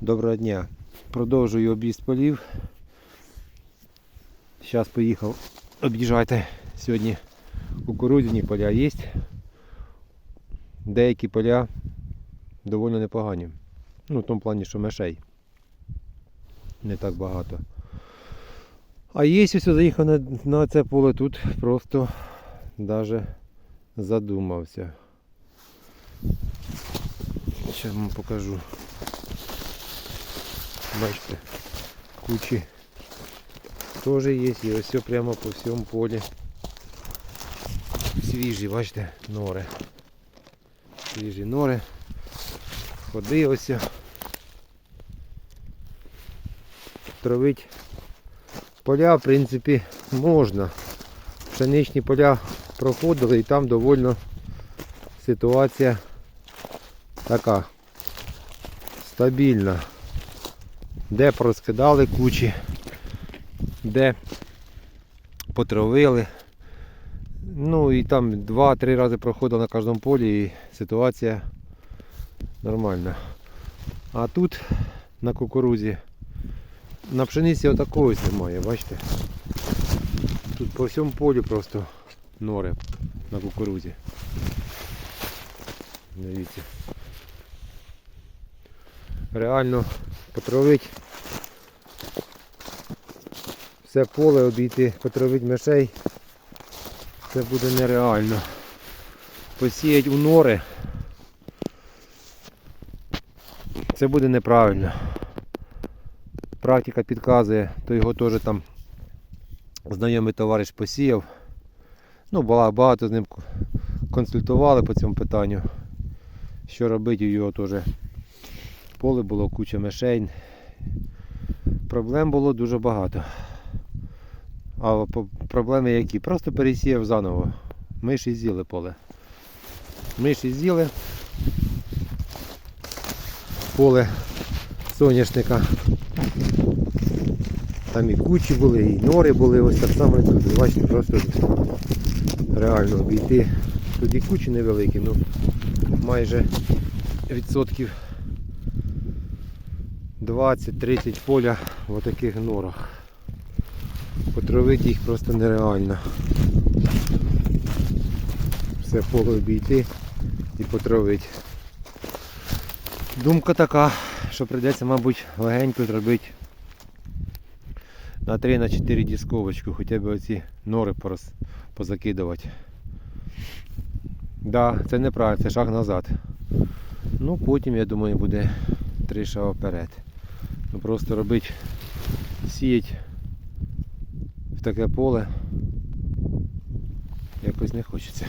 Доброго дня. Продовжую об'їзд полів. Зараз поїхав об'їжджати. Сьогодні кукурудзяні поля є. Деякі поля доволі непогані. Ну, в тому плані, що мишей. Не так багато. А є ось заїхав на, на це поле тут просто навіть задумався. Зараз вам покажу. Бачите, кучі теж є. І ось все прямо по всьому полі. Свіжі, бачите, нори. Свіжі нори. Ходи ось. Травить поля, в принципі, можна. Пшеничні поля проходили і там довольно ситуація така стабільна. Де проскидали кучі, де потравили. Ну і там 2-3 рази проходив на кожному полі і ситуація нормальна. А тут на кукурузі на пшениці отакого немає, бачите? Тут по всьому полі просто нори на кукурузі. Дивіться. Реально потравить все поле обійти, потравить мишей. Це буде нереально. Посіять у нори. Це буде неправильно. Практика підказує, то його теж там знайомий товариш посіяв. Ну, багато з ним консультували по цьому питанню. Що робити, у його теж поле було куча мишей. Проблем було дуже багато. А проблеми які? Просто пересіяв заново. Миші з'їли поле. Миші з'їли. Поле соняшника. Там і кучі були, і нори були, ось так само тут. Бачите, просто реально обійти. Тут і кучі невеликі, ну майже відсотків 20-30 поля в таких норах. Потравити їх просто нереально. Все поле обійти і потравити. Думка така, що прийдеться, мабуть, легенько зробити на 3-4 дисковочку, хоча б оці нори пораз- позакидувати. Да, це неправильно, це шаг назад. Ну потім, я думаю, буде три шага вперед. Ну просто робити, сіять в таке поле якось не хочеться.